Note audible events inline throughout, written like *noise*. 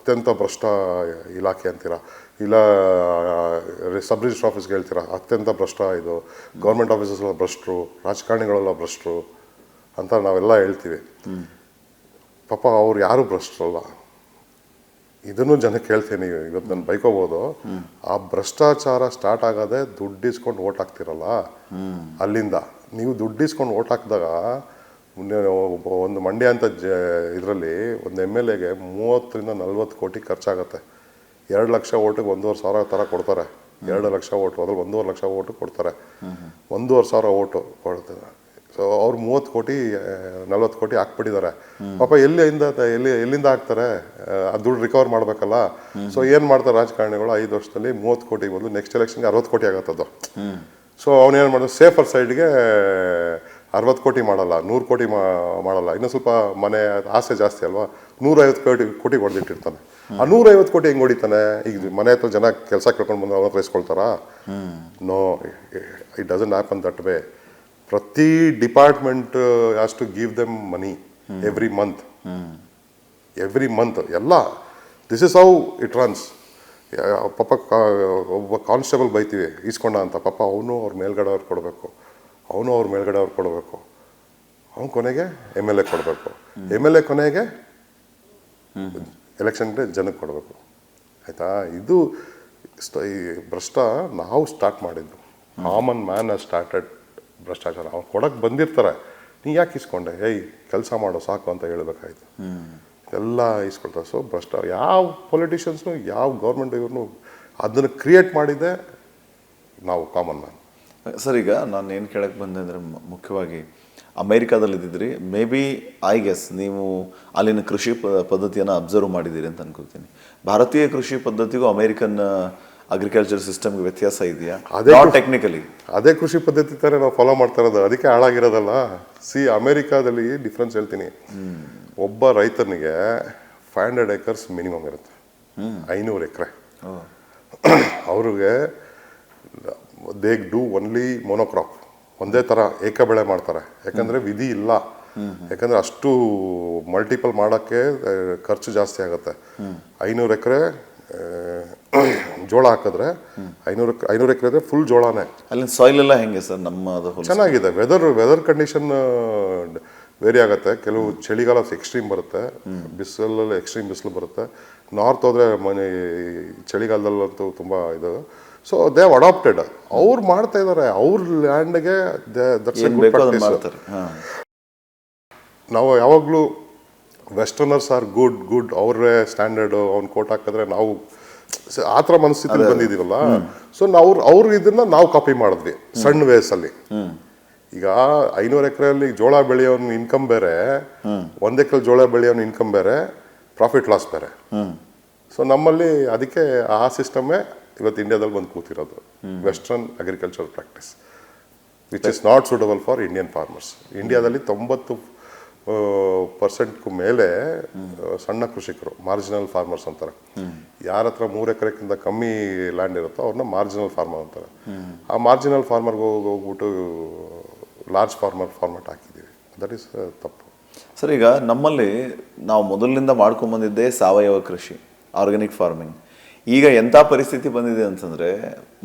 ಅತ್ಯಂತ ಭ್ರಷ್ಟ ಇಲಾಖೆ ಅಂತೀರಾ? ಇಲ್ಲ ಸಬ್ ರಿಜಿಸ್ಟರ್ ಆಫೀಸ್ಗೆ ಹೇಳ್ತೀರಾ? ಅತ್ಯಂತ ಭ್ರಷ್ಟ ಇದು. ಗೌರ್ಮೆಂಟ್ ಆಫೀಸಸ್ ಎಲ್ಲ ಭ್ರಷ್ಟರು ರಾಜಕಾರಣಿಗಳೆಲ್ಲ ಭ್ರಷ್ಟರು ಅಂತ ನಾವೆಲ್ಲ ಹೇಳ್ತೀವಿ. ಪಾಪ ಅವ್ರು ಯಾರು ಭ್ರಷ್ಟರಲ್ಲ? ಇದನ್ನು ಜನಕ್ಕೆ ಹೇಳ್ತೀನಿ ಇವತ್ತು ನಾನು ಬೈಕೋಬೋದು. ಆ ಭ್ರಷ್ಟಾಚಾರ ಸ್ಟಾರ್ಟ್ ಆಗೋದೇ ದುಡ್ಡು ಇಸ್ಕೊಂಡು ಓಟ್ ಹಾಕ್ತಿರಲ್ಲ? ಅಲ್ಲಿಂದ. ನೀವು ದುಡ್ಡು ಇಸ್ಕೊಂಡು ಓಟ್ ಹಾಕಿದಾಗ ಒಂದು ಮಂಡ್ಯ ಅಂತ ಜ ಇದರಲ್ಲಿ ಒಂದು ಎಂ ಎಲ್ ಎಗೆ ಮೂವತ್ತರಿಂದ ನಲ್ವತ್ತು ಕೋಟಿ ಖರ್ಚಾಗತ್ತೆ. ಎರಡು ಲಕ್ಷ ಓಟಿಗೆ ಒಂದೂವರೆ ಸಾವಿರ ಥರ ಕೊಡ್ತಾರೆ. ಎರಡು ಲಕ್ಷ ಓಟು ಅದ್ರಲ್ಲಿ ಒಂದೂವರೆ ಲಕ್ಷ ಓಟು ಕೊಡ್ತಾರೆ. ಒಂದೂವರೆ ಸಾವಿರ ಓಟು ಕೊಡ್ತಾರೆ ಸೊ ಅವ್ರು ಮೂವತ್ತು ಕೋಟಿ ನಲ್ವತ್ತು ಕೋಟಿ ಹಾಕ್ಬಿಟ್ಟಿದ್ದಾರೆ. ಪಾಪ ಎಲ್ಲಿಂದ ಎಲ್ಲಿ ಎಲ್ಲಿಂದ ಹಾಕ್ತಾರೆ? ಆ ದುಡ್ಡು ರಿಕವರ್ ಮಾಡಬೇಕಲ್ಲ. ಸೊ ಏನು ಮಾಡ್ತಾರೆ ರಾಜಕಾರಣಿಗಳು? ಐದು ವರ್ಷದಲ್ಲಿ ಮೂವತ್ತು ಕೋಟಿ ಬಂದು ನೆಕ್ಸ್ಟ್ ಎಲೆಕ್ಷನ್ಗೆ ಅರವತ್ತು ಕೋಟಿ ಆಗತ್ತದು ಸೊ ಅವನೇನು ಮಾಡೋದು ಸೇಫರ್ ಸೈಡ್ಗೆ ಅರವತ್ತು ಕೋಟಿ ಮಾಡಲ್ಲ ನೂರು ಕೋಟಿ ಮಾಡಲ್ಲ. ಇನ್ನೂ ಸ್ವಲ್ಪ ಮನೆ ಆಸೆ ಜಾಸ್ತಿ ಅಲ್ವಾ? ನೂರೈವತ್ತು ಕೋಟಿ ಕೋಟಿ ಹೊಡೆದಿಟ್ಟಿರ್ತಾನೆ. ಆ ನೂರೈವತ್ತು ಕೋಟಿ ಹೆಂಗೆ ಹೊಡಿತಾನೆ? ಈಗ ಮನೆ ಹತ್ರ ಜನ ಕೆಲಸ ಕೇಳ್ಕೊಂಡು ಬಂದು ಅವ್ರ ಇಸ್ಕೊಳ್ತಾರಾ? No it doesn't happen that way ಪ್ರತಿ department has to give them money every month every month ಎಲ್ಲ. This is how it runs ಪಾಪ ಒಬ್ಬ ಕಾನ್ಸ್ಟೇಬಲ್ ಬೈತೀವಿ ಈಸ್ಕೊಂಡ ಅಂತ. ಪಾಪ ಅವನು ಅವ್ರ ಮೇಲ್ಗಡೆ ಅವ್ರು ಕೊಡಬೇಕು. ಅವನು ಅವ್ರ ಮೇಲ್ಗಡೆ ಅವ್ರು ಕೊಡಬೇಕು. ಅವನು ಕೊನೆಗೆ ಎಂ ಎಲ್ ಎ ಕೊಡಬೇಕು. ಎಂ ಎಲ್ ಎ ಕೊನೆಗೆ ಎಲೆಕ್ಷನ್ಗೆ ಜನಕ್ಕೆ ಕೊಡಬೇಕು. ಆಯಿತಾ? ಇದು ಈ ಭ್ರಷ್ಟ ನಾವು ಸ್ಟಾರ್ಟ್ ಮಾಡಿದ್ದು. ಕಾಮನ್ ಮ್ಯಾನ್ ಸ್ಟಾರ್ಟೆಡ್ ಭ್ರಷ್ಟಾಚಾರ. ಅವ್ನು ಕೊಡಕ್ಕೆ ಬಂದಿರ್ತಾರೆ. ನೀ ಯಾಕೆ ಇಸ್ಕೊಂಡೆ ಏಯ್, ಕೆಲಸ ಮಾಡೋ, ಸಾಕು ಅಂತ ಹೇಳ್ಬೇಕಾಯ್ತು. ಎಲ್ಲ ಇಸ್ಕೊಳ್ತಾರೆ ಸೊ ಭ್ರಷ್ಟ ಯಾವ ಪೊಲಿಟಿಷಿಯನ್ಸ್ನು ಯಾವ ಗೌರ್ಮೆಂಟ್ ಇವ್ರನ್ನು ಅದನ್ನು ಕ್ರಿಯೇಟ್ ಮಾಡಿದ್ದೆ ನಾವು ಕಾಮನ್ ಮ್ಯಾನ್ ಸರ್ ಈಗ ನಾನು ಏನು ಕೇಳಕ್ಕೆ ಬಂದೆ ಅಂದರೆ ಮುಖ್ಯವಾಗಿ ಅಮೇರಿಕಾದಲ್ಲಿ ಇದ್ದಿದ್ರಿ ಮೇ ಬಿ ಐ ಗೆಸ್ ನೀವು ಅಲ್ಲಿನ ಕೃಷಿ ಪ- ಪದ್ಧತಿಯನ್ನು ಅಬ್ಸರ್ವ್ ಮಾಡಿದ್ದೀರಿ ಅಂತ ಅನ್ಕೋತೀನಿ. ಭಾರತೀಯ ಕೃಷಿ ಪದ್ಧತಿಗೂ ಅಮೇರಿಕನ್ ಅಗ್ರಿಕಲ್ಚರ್ ಸಿಸ್ಟಮ್ಗೆ ವ್ಯತ್ಯಾಸ ಇದೆಯಾ? ಅದೇ ಟೆಕ್ನಿಕಲಿ ಅದೇ ಕೃಷಿ ಪದ್ಧತಿ ಥರ ನಾವು ಫಾಲೋ ಮಾಡ್ತಾ ಇರೋದು. ಅದಕ್ಕೆ ಹಾಳಾಗಿರೋದಲ್ಲ. ಸಿ ಅಮೇರಿಕಾದಲ್ಲಿ ಡಿಫ್ರೆನ್ಸ್ ಹೇಳ್ತೀನಿ. ಒಬ್ಬ ರೈತನಿಗೆ ಫೈವ್ ಹಂಡ್ರೆಡ್ ಏಕರ್ಸ್ ಮಿನಿಮಮ್ ಇರುತ್ತೆ. ಐನೂರು ಎಕರೆ. *clears throat* ಅವ್ರಿಗೆ ದೇ ಡೂ ಒನ್ಲಿ ಮೊನೋಕ್ರಾಪ್ ಒಂದೇ ಥರ ಏಕ ಬೆಳೆ ಮಾಡ್ತಾರೆ. ಯಾಕಂದರೆ ವಿಧಿ ಇಲ್ಲ. ಯಾಕಂದರೆ ಅಷ್ಟು ಮಲ್ಟಿಪಲ್ ಮಾಡೋಕ್ಕೆ ಖರ್ಚು ಜಾಸ್ತಿ ಆಗುತ್ತೆ. ಐನೂರು ಎಕರೆ ಜೋಳ ಹಾಕಿದ್ರೆ ಐನೂರು ಐನೂರು ಎಕರೆ ಇದ್ರೆ ಫುಲ್ ಜೋಳನೇ. ಅಲ್ಲಿ ಸಾಯಿಲ್ ಎಲ್ಲ ಹೆಂಗೆ ಸರ್ ನಮ್ಮದು ಹೋಲಿಸಿ? ಚೆನ್ನಾಗಿದೆ. ವೆದರ್ ವೆದರ್ ಕಂಡೀಷನ್ ವೇರಿ ಆಗುತ್ತೆ. ಕೆಲವು ಚಳಿಗಾಲ ಎಕ್ಸ್ಟ್ರೀಮ್ ಬರುತ್ತೆ. ಬಿಸಿಲಲ್ಲಿ ಎಕ್ಸ್ಟ್ರೀಮ್ ಬಿಸಿಲು ಬರುತ್ತೆ. ನಾರ್ತ್ ಹೋದ್ರೆ ಮನೆ ಚಳಿಗಾಲದಲ್ಲಂತೂ ತುಂಬ ಇದು. ಸೊ ದೇ ಅಡಾಪ್ಟೆಡ್ ಅವ್ರು ಮಾಡ್ತಾ ಇದ್ದಾರೆ ಅವ್ರ ಲ್ಯಾಂಡ್ಗೆ ನಾವು ಯಾವಾಗಲೂ ವೆಸ್ಟರ್ನರ್ಸ್ ಆರ್ ಗುಡ್ ಗುಡ್ ಅವರೇ ಸ್ಟ್ಯಾಂಡರ್ಡು ಅವ್ನು ಕೋಟ್ ಹಾಕಿದ್ರೆ ನಾವು ಆ ಥರ ಮನಸ್ಥಿತಿ ಬಂದಿದ್ದೀವಲ್ಲ? ಸೊ ನಾವು ಅವ್ರ ಇದನ್ನ ನಾವು ಕಾಪಿ ಮಾಡಿದ್ವಿ ಸಣ್ಣ ವಯಸ್ಸಲ್ಲಿ. ಈಗ ಐನೂರು ಎಕರೆಯಲ್ಲಿ ಜೋಳ ಬೆಳೆಯೋನ್ ಇನ್ಕಮ್ ಬೇರೆ ಒಂದ್ ಎಕರೆ ಜೋಳ ಬೆಳೆಯೋನ್ ಇನ್ಕಮ್ ಬೇರೆ ಪ್ರಾಫಿಟ್ ಲಾಸ್ ಬೇರೆ. ಸೊ ನಮ್ಮಲ್ಲಿ ಅದಕ್ಕೆ ಆ ಸಿಸ್ಟಮೇ ಇವತ್ತು ಇಂಡಿಯಾದಲ್ಲಿ ಬಂದು ಕೂತಿರೋದು. Western agriculture practice which is not suitable for Indian farmers ಇಂಡಿಯಾದಲ್ಲಿ ತೊಂಬತ್ತು ಪರ್ಸೆಂಟ್ಗೂ ಮೇಲೆ ಸಣ್ಣ ಕೃಷಿಕರು ಮಾರ್ಜಿನಲ್ ಫಾರ್ಮರ್ಸ್ ಅಂತಾರೆ. ಯಾರ ಹತ್ರ ಮೂರು ಎಕರೆಕ್ಕಿಂತ ಕಮ್ಮಿ ಲ್ಯಾಂಡ್ ಇರುತ್ತೋ ಅವ್ರನ್ನ ಮಾರ್ಜಿನಲ್ ಫಾರ್ಮರ್ ಅಂತಾರೆ. ಆ ಮಾರ್ಜಿನಲ್ ಫಾರ್ಮರ್ಗೆ ಹೋಗಿ ಹೋಗ್ಬಿಟ್ಟು ಲಾರ್ಜ್ ಫಾರ್ಮರ್ ಫಾರ್ಮೆಟ್ ಹಾಕಿದ್ದೀವಿ. ದಟ್ ಈಸ್ ತಪ್ಪು. ಸರ್ ಈಗ ನಮ್ಮಲ್ಲಿ ನಾವು ಮೊದಲಿನಿಂದ ಮಾಡ್ಕೊಂಬಂದಿದ್ದೇ ಸಾವಯವ ಕೃಷಿ ಆರ್ಗ್ಯಾನಿಕ್ ಫಾರ್ಮಿಂಗ್ ಈಗ ಎಂಥ ಪರಿಸ್ಥಿತಿ ಬಂದಿದೆ ಅಂತಂದರೆ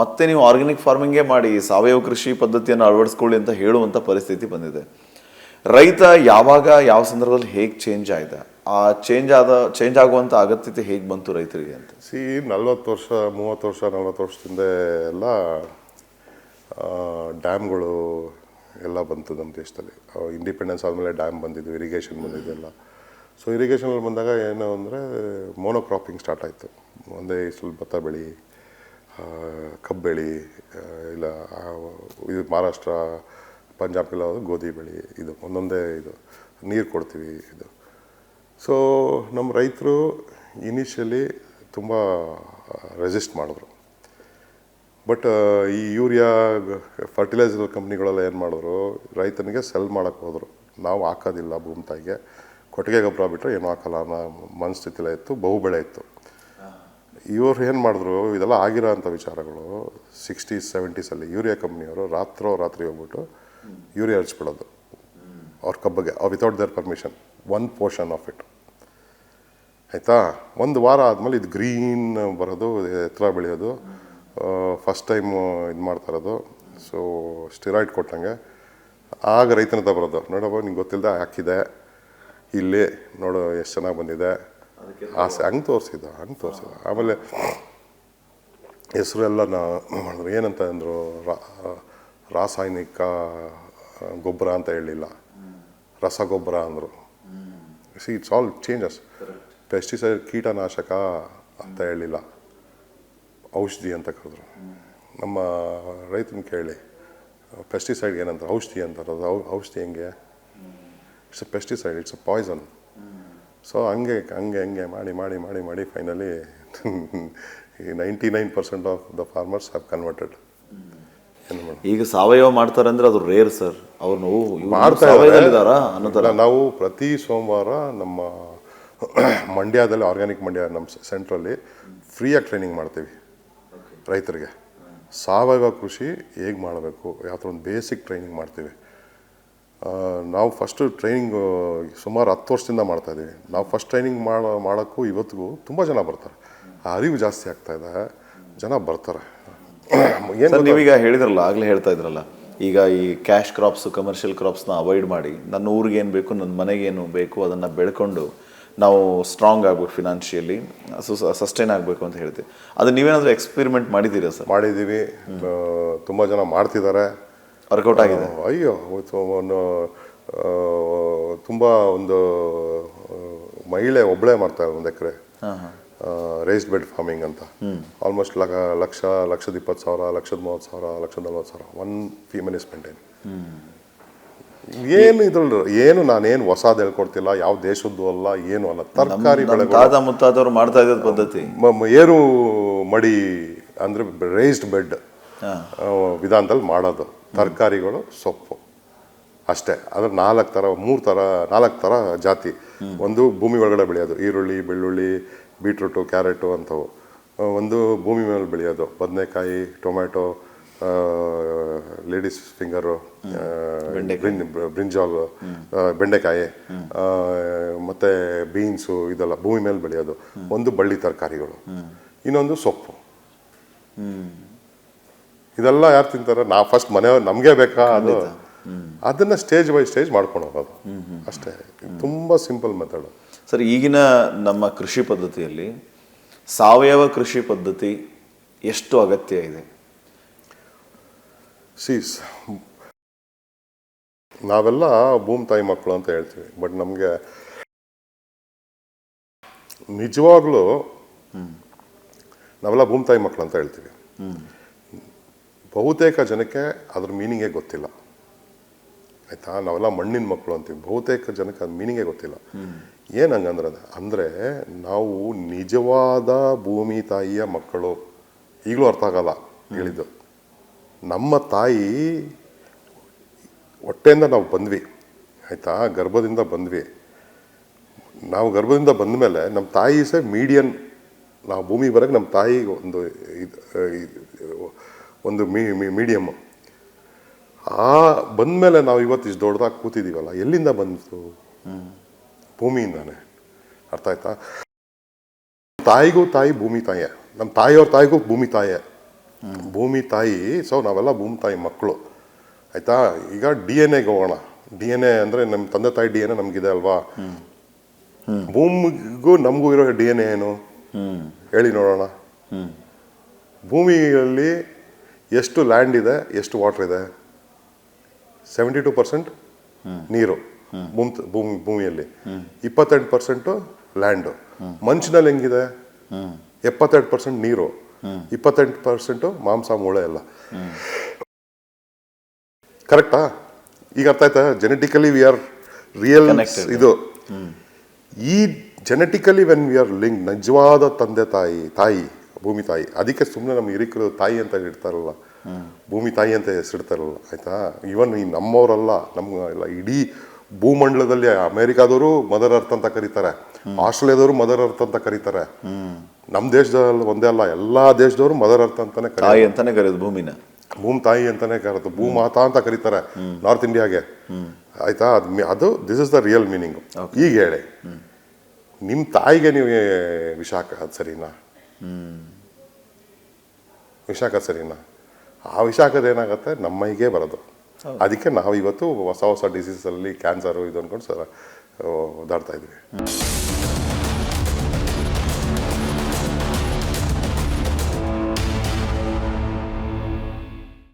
ಮತ್ತೆ ನೀವು ಆರ್ಗ್ಯಾನಿಕ್ ಫಾರ್ಮಿಂಗೇ ಮಾಡಿ ಸಾವಯವ ಕೃಷಿ ಪದ್ಧತಿಯನ್ನು ಅಳವಡಿಸ್ಕೊಳ್ಳಿ ಅಂತ ಹೇಳುವಂಥ ಪರಿಸ್ಥಿತಿ ಬಂದಿದೆ. ರೈತ ಯಾವಾಗ ಯಾವ ಸಂದರ್ಭದಲ್ಲಿ ಹೇಗೆ ಚೇಂಜ್ ಆಯ್ತಾ ಆ ಚೇಂಜ್ ಆದ ಚೇಂಜ್ ಆಗುವಂಥ ಅಗತ್ಯತೆ ಹೇಗೆ ಬಂತು ರೈತರಿಗೆ ಅಂತ? ಸಿ, ನಲ್ವತ್ತು ವರ್ಷ, ಮೂವತ್ತು ವರ್ಷ, ನಲ್ವತ್ತು ವರ್ಷದಿಂದ ಎಲ್ಲ ಡ್ಯಾಮ್ಗಳು ಎಲ್ಲ ಬಂತು ನಮ್ಮ ದೇಶದಲ್ಲಿ. ಇಂಡಿಪೆಂಡೆನ್ಸ್ ಆದಮೇಲೆ ಡ್ಯಾಮ್ ಬಂದಿದ್ದು ಇರಿಗೇಷನ್ ಬಂದಿದ್ದೆಲ್ಲ. ಸೊ ಇರಿಗೇಷನಲ್ಲಿ ಬಂದಾಗ ಏನು ಅಂದರೆ ಮೋನೋಕ್ರಾಪಿಂಗ್ ಸ್ಟಾರ್ಟ್ ಆಯಿತು. ಒಂದೇ ಸ್ವಲ್ಪ ಭತ್ತ ಬೆಳಿ ಕಬ್ಬೆಳಿ ಕಬ್ಬು ಬೆಳಿ ಇಲ್ಲ ಇದು ಮಹಾರಾಷ್ಟ್ರ, ಪಂಜಾಬ್ ಹೋದ್ರೆ ಗೋಧಿ ಬೆಳಿ, ಇದು ಒಂದೊಂದೇ ಇದು, ನೀರು ಕೊಡ್ತೀವಿ ಇದು. ಸೊ ನಮ್ಮ ರೈತರು ಇನಿಷಿಯಲಿ ತುಂಬ ರೆಸಿಸ್ಟ್ ಮಾಡಿದ್ರು. ಬಟ್ ಈ ಯೂರಿಯಾ ಫರ್ಟಿಲೈಸರ್ ಕಂಪ್ನಿಗಳೆಲ್ಲ ಏನು ಮಾಡಿದ್ರು, ರೈತನಿಗೆ ಸೆಲ್ ಮಾಡೋಕ್ಕೆ ಹೋದರು. ನಾವು ಹಾಕೋದಿಲ್ಲ ಭೂಮಿ ತಾಯಿಗೆ, ಕೊಟ್ಟಿಗೆ ಗೊಬ್ಬರ ಬಿಟ್ಟರೆ ಏನೂ ಹಾಕಲ್ಲ ಅನ್ನೋ ಮನಸ್ಥಿತಿಲೇ ಇತ್ತು ಬಹು ಬೆಳೆ ಇತ್ತು. ಇವ್ರು ಏನು ಮಾಡಿದ್ರು, ಇದೆಲ್ಲ ಆಗಿರೋ ಅಂಥ ವಿಚಾರಗಳು ಸಿಕ್ಸ್ಟೀಸ್ ಸೆವೆಂಟೀಸಲ್ಲಿ ಯೂರಿಯಾ ಕಂಪ್ನಿಯವರು ರಾತ್ರೋ ರಾತ್ರಿ ಹೋಗ್ಬಿಟ್ಟು ಯೂರಿಯಾ ಹಚ್ಬಿಡೋದು ಅವ್ರ ಕಬ್ಬಗೆ without their permission one portion of it ಆಯಿತಾ? ಒಂದು ವಾರ ಆದಮೇಲೆ ಇದು ಗ್ರೀನ್ ಬರೋದು, ಎತ್ತರ ಬೆಳೆಯೋದು ಫಸ್ಟ್ ಟೈಮ್ ಇದು ಮಾಡ್ತಾ ಇರೋದು. ಸೊ ಸ್ಟಿರಾಯ್ಡ್ ಕೊಟ್ಟಂಗೆ ಆಗ ರೈತನ ಬರೋದು. ನೋಡಪ್ಪ ನಿಂಗೆ ಗೊತ್ತಿಲ್ಲದೆ ಹಾಕಿದೆ. ಇಲ್ಲಿ, ನೋಡು, ಎಷ್ಟು ಚೆನ್ನಾಗಿ ಬಂದಿದೆ. ಆಸೆ ಹಂಗೆ ತೋರಿಸಿದ ಹಂಗೆ ತೋರಿಸಿದ ಆಮೇಲೆ ಹೆಸರು ಎಲ್ಲ ನಾ ಮಾಡಿದ್ರು ಏನಂತ ಅಂದರು ರಾಸಾಯನಿಕ ಗೊಬ್ಬರ ಅಂತ ಹೇಳಿಲ್ಲ. ರಸಗೊಬ್ಬರ ಅಂದರು. See it's all changes pesticide ಕೀಟನಾಶಕ ಅಂತ ಹೇಳಿಲ್ಲ. ಔಷಧಿ ಅಂತ ಕರೆದ್ರು. ನಮ್ಮ ರೈತನ ಕೇಳಿ ಪೆಸ್ಟಿಸೈಡ್ ಏನಂತಾರೆ ಔಷಧಿ ಅಂತಾರೆ ಅದು ಔಷಧಿ ಹೆಂಗೆ? It's a pesticide it's a poison so ಹಂಗೆ ಹಂಗೆ ಹಂಗೆ ಮಾಡಿ ಮಾಡಿ ಮಾಡಿ ಮಾಡಿ ಫೈನಲಿ ಈ ninety nine percent of the farmers have converted ಏನು ಈಗ ಸಾವಯವ ಮಾಡ್ತಾರೆ ಅಂದ್ರೆ ಅದು ರೇರ್ ಸರ್ ಅವ್ರು ಮಾಡ್ತಾ ಸಾವಯವದಲ್ಲಿದ್ದಾರಾ ಅನ್ನೋ ನಾವು ಪ್ರತಿ ಸೋಮವಾರ ನಮ್ಮ *clears throat* ಮಂಡ್ಯದಲ್ಲಿ ಆರ್ಗ್ಯಾನಿಕ್ ಮಂಡ್ಯ ನಮ್ಮ ಸೆಂಟ್ರಲ್ಲಿ ಫ್ರೀಯಾಗಿ ಟ್ರೈನಿಂಗ್ ಮಾಡ್ತೀವಿ ರೈತರಿಗೆ. ಸಾವಯವ ಕೃಷಿ ಹೇಗೆ ಮಾಡಬೇಕು? ಯಾವ ಥರ ಒಂದು ಬೇಸಿಕ್ ಟ್ರೈನಿಂಗ್ ಮಾಡ್ತೀವಿ. ನಾವು ಫಸ್ಟು ಟ್ರೈನಿಂಗು ಸುಮಾರು ಹತ್ತು ವರ್ಷದಿಂದ ಮಾಡ್ತಾ ಇದ್ದೀವಿ ನಾವು ಫಸ್ಟ್ ಟ್ರೈನಿಂಗ್ ಮಾಡೋ ಮಾಡೋಕ್ಕೂ ಇವತ್ತಿಗೂ ತುಂಬ ಜನ ಬರ್ತಾರೆ. ಆ ಅರಿವು ಜಾಸ್ತಿ ಆಗ್ತಾ ಇದೆ. ಜನ ಬರ್ತಾರೆ. *coughs* ಏನು ನೀವೀಗ ಹೇಳಿದ್ರಲ್ಲ ಆಗಲೇ ಹೇಳ್ತಾ ಇದ್ರಲ್ಲ ಈಗ ಈ ಕ್ಯಾಶ್ ಕ್ರಾಪ್ಸ್ ಕಮರ್ಷಿಯಲ್ ಕ್ರಾಪ್ಸ್ನ ಅವಾಯ್ಡ್ ಮಾಡಿ ನನ್ನ ಊರಿಗೆ ಏನು ಬೇಕು ನನ್ನ ಮನೆಗೆ ಏನು ಬೇಕು ಅದನ್ನು ಬೆಳ್ಕೊಂಡು ನಾವು ಸ್ಟ್ರಾಂಗ್ ಆಗ್ಬೇಕು ಫಿನಾನ್ಷಿಯಲಿ ಸಸ್ಟೈನ್ ಆಗಬೇಕು ಅಂತ ಹೇಳ್ತೀವಿ. ಅದು ನೀವೇನಾದರೂ ಎಕ್ಸ್ಪೆರಿಮೆಂಟ್ ಮಾಡಿದ್ದೀರಾ ಸರ್? ಮಾಡಿದ್ದೀವಿ. ತುಂಬ ಜನ ಮಾಡ್ತಿದ್ದಾರೆ. ವರ್ಕೌಟ್ ಆಗಿದೆ. ಅಯ್ಯೋ ತುಂಬ ಒಂದು ಮಹಿಳೆ ಒಬ್ಬಳೇ ಮಾಡ್ತಾರೆ ಒಂದು ಎಕರೆ. ರೇಸ್ಡ್ ಬೆಡ್ ಫಾರ್ಮಿಂಗ್ ಅಂತ. ಆಲ್ಮೋಸ್ಟ್ ಲಕ್ಷ ಲಕ್ಷದ ಇಪ್ಪತ್ತು ಸಾವಿರ ಲಕ್ಷದ ಮೂವತ್ತು ಸಾವಿರ ಲಕ್ಷದ ನಲ್ವತ್ತು ಸಾವಿರ ಒನ್ ಫೀಮೇಲ್ ಇಸ್ ಮೇಂಟೈನ್ ಏನು ಇದ್ರಲ್ಲಿ ಏನು ನಾನೇನು ಹೊಸದು ಹೇಳ್ಕೊಡ್ತಿಲ್ಲ ಯಾವ ದೇಶದ್ದು ಅಲ್ಲ ಏನು ಅಲ್ಲ ತರಕಾರಿ ಬೆಳೆ ತಾತ ಮುತ್ತಾತವ್ರು ಮಾಡ್ತಾ ಇದ್ದ ಪದ್ಧತಿ. ಏರು ಮಡಿ ಅಂದರೆ ರೇಸ್ಡ್ ಬೆಡ್ ವಿಧಾನದಲ್ಲಿ ಮಾಡೋದು. ತರಕಾರಿಗಳು ಸೊಪ್ಪು. ಅಷ್ಟೇ. ಅದ್ರ ನಾಲ್ಕು ಥರ ಮೂರು ಥರ ನಾಲ್ಕು ಥರ ಜಾತಿ. ಒಂದು ಭೂಮಿ ಒಳಗಡೆ ಬೆಳೆಯೋದು. ಈರುಳ್ಳಿ ಬೆಳ್ಳುಳ್ಳಿ ಬೀಟ್ರೂಟು ಕ್ಯಾರೆಟು ಅಂಥವು. ಒಂದು ಭೂಮಿ ಮೇಲೆ ಬೆಳೆಯೋದು. ಬದನೆಕಾಯಿ ಟೊಮ್ಯಾಟೊ ಲೇಡೀಸ್ ಫಿಂಗರು ಬ್ರಿಂಜಾಲ್ ಬೆಂಡೆಕಾಯಿ ಮತ್ತು ಮತ್ತೆ ಬೀನ್ಸು ಇದೆಲ್ಲ ಭೂಮಿ ಮೇಲೆ ಬೆಳೆಯೋದು. ಒಂದು ಬಳ್ಳಿ ತರಕಾರಿಗಳು. ಇನ್ನೊಂದು ಸೊಪ್ಪು. ಇದೆಲ್ಲ ಯಾರು ತಿಂತಾರೆ? ನಾ ಫಸ್ಟ್ ಮನೆ ನಮಗೆ ಬೇಕಾ? ಅದು ಅದನ್ನ ಸ್ಟೇಜ್ ಬೈ ಸ್ಟೇಜ್ ಮಾಡ್ಕೊಂಡು ಹೋಗೋದು. ಅಷ್ಟೇ. ತುಂಬ ಸಿಂಪಲ್ ಮೆಥಡ್ ಸರ್ ಈಗಿನ ನಮ್ಮ ಕೃಷಿ ಪದ್ಧತಿಯಲ್ಲಿ ಸಾವಯವ ಕೃಷಿ ಪದ್ಧತಿ ಎಷ್ಟು ಅಗತ್ಯ ಇದೆ? ಸೀಸ್ ನಾವೆಲ್ಲ ಭೂಮಿ ತಾಯಿ ಮಕ್ಕಳು ಅಂತ ಹೇಳ್ತೀವಿ. ಬಟ್ ನಮಗೆ ನಿಜವಾಗ್ಲೂ ನಾವೆಲ್ಲ ಭೂಮಿ ತಾಯಿ ಮಕ್ಕಳು ಅಂತ ಹೇಳ್ತೀವಿ. ಬಹುತೇಕ ಜನಕ್ಕೆ ಅದ್ರ ಮೀನಿಂಗೇ ಗೊತ್ತಿಲ್ಲ. ಆಯ್ತಾ? ನಾವೆಲ್ಲ ಮಣ್ಣಿನ ಮಕ್ಕಳು ಅಂತೀವಿ. ಬಹುತೇಕ ಜನಕ್ಕೆ ಅದ್ರ ಮೀನಿಂಗೇ ಗೊತ್ತಿಲ್ಲ. ಏನು ಹಂಗಂದ್ರೆ ಅದು? ಅಂದ್ರೆ ನಾವು ನಿಜವಾದ ಭೂಮಿ ತಾಯಿಯ ಮಕ್ಕಳು. ಈಗಲೂ ಅರ್ಥ ಆಗಲ್ಲ ಹೇಳಿದ್ದು. ನಮ್ಮ ತಾಯಿ ಹೊಟ್ಟೆಯಿಂದ ನಾವು ಬಂದ್ವಿ. ಆಯಿತಾ? ಗರ್ಭದಿಂದ ಬಂದ್ವಿ. ನಾವು ಗರ್ಭದಿಂದ ಬಂದ ಮೇಲೆ ನಮ್ಮ ತಾಯಿ ಸಹ ಮೀಡಿಯನ್ ನಾವು ಭೂಮಿ ಬರೋಕ್ಕೆ ನಮ್ಮ ತಾಯಿ ಒಂದು ಇದು- ಒಂದು ಮೀ ಮೀಡಿಯಮ್ಮು ಆ ಬಂದಮೇಲೆ ನಾವು ಇವತ್ತು ಇಷ್ಟು ದೊಡ್ಡದಾಗಿ ಕೂತಿದ್ದೀವಲ್ಲ ಎಲ್ಲಿಂದ ಬಂತು? ಭೂಮಿಯಿಂದಾನೆ. ಅರ್ಥ ಆಯ್ತಾ? ತಾಯಿಗೂ ತಾಯಿ ಭೂಮಿ ತಾಯಿಯೇ ನಮ್ಮ ತಾಯಿಯವ್ರ ತಾಯಿಗೂ ಭೂಮಿ ತಾಯಿಯೇ ಭೂಮಿ ತಾಯಿ ಸೊ ನಾವೆಲ್ಲ ಭೂಮಿ ತಾಯಿ ಮಕ್ಕಳು ಆಯ್ತಾ? ಈಗ ಡಿ ಎನ್ ಎಗೆ ಹೋಗೋಣ. ಡಿ ಎನ್ ಎ ಅಂದರೆ ನಮ್ಮ ತಂದೆ ತಾಯಿ ಡಿ ಎನ್ ಎ ನಮಗಿದೆ ಅಲ್ವಾ? ಭೂಮಿಗೂ ನಮಗೂ ಇರೋ ಡಿ ಎನ್ ಎ ಏನು? ಹೇಳಿ ನೋಡೋಣ. ಭೂಮಿಯಲ್ಲಿ ಎಷ್ಟು ಲ್ಯಾಂಡ್ ಇದೆ ಎಷ್ಟು ವಾಟರ್ ಇದೆ? ಸೆವೆಂಟಿ ಟು ಪರ್ಸೆಂಟ್ ನೀರು ಭೂಮಿ ಭೂಮಿ ಭೂಮಿಯಲ್ಲಿ. ಇಪ್ಪತ್ತೆಂಟು ಪರ್ಸೆಂಟು ಲ್ಯಾಂಡು ಮನುಷ್ಯನಲ್ಲಿ ಹೆಂಗಿದೆ? ಎಪ್ಪತ್ತೆರಡು ಪರ್ಸೆಂಟ್ ನೀರು. ಇಪ್ಪತ್ತೆಂಟು ಪರ್ಸೆಂಟು ಮಾಂಸ ಮೂಳೆ ಎಲ್ಲ. ಕರೆಕ್ಟಾ ಈಗ ಅರ್ಥ ಆಯ್ತಾ? ಜೆನೆಟಿಕಲಿ ವಿ ಆರ್ ರಿಯಲ್ ಇದು. ಈ genetically when we are link ನಿಜವಾದ ತಂದೆ ತಾಯಿ ತಾಯಿ ಭೂಮಿ ತಾಯಿ. ಅದಕ್ಕೆ ಸುಮ್ಮನೆ ನಮ್ಮ ಹಿರಿಕರು ತಾಯಿ ಅಂತ ಇಡ್ತಾರಲ್ಲ ಭೂಮಿ ತಾಯಿ ಅಂತ ಹೆಸರಿಡ್ತಾರಲ್ಲ ಆಯಿತಾ? ಇವನ್ ಈ ನಮ್ಮವರಲ್ಲ ನಮ್ಮ ಇಲ್ಲ ಇಡೀ ಭೂಮಂಡಲದಲ್ಲಿ ಅಮೆರಿಕಾದವರು ಮದರ್ ಅರ್ಥ ಅಂತ ಕರೀತಾರೆ. ಆಸ್ಟ್ರೇಲಿಯಾದವರು ಮದರ್ ಅರ್ಥ ಅಂತ ಕರೀತಾರೆ. ನಮ್ಮ ದೇಶದಲ್ಲಿ ಒಂದೇ ಅಲ್ಲ ಎಲ್ಲಾ ದೇಶದವರು ಮದರ್ ಅರ್ಥ ಅಂತಾನೆ ಕರೀತಾರೆ. ತಾಯಿ ಅಂತಾನೆ ಕರೆಯೋದು ಭೂಮಿನ. ಭೂಮಿ ತಾಯಿ ಅಂತಾನೆ ಕರೆದು ಭೂಮಾತಾ ಅಂತ ಕರೀತಾರೆ ನಾರ್ತ್ ಇಂಡಿಯಾಗೆ ಆಯ್ತಾ? ಅದು this is the real meaning ಈಗ ಹೇಳಿ ನಿಮ್ಮ ತಾಯಿಗೆ ನೀವು ವಿಷ ಅದು ಸರಿನಾ? ವಿಷ ಹಾಕೋದು ಸರಿನಾ? ಆ ವಿಶಾಖದ ಹಾಕೋದು ಏನಾಗುತ್ತೆ? ನಮ್ಮ ಮೈಗೆ ಬರೋದು ಅದಕ್ಕೆ ನಾವು ಇವತ್ತು ಹೊಸ ಹೊಸ ಡಿಸೀಸಲ್ಲಿ ಕ್ಯಾನ್ಸರು ಇದು ಅಂದ್ಕೊಂಡು ಸರ್ ಓದಾಡ್ತಾ ಇದ್ವಿ.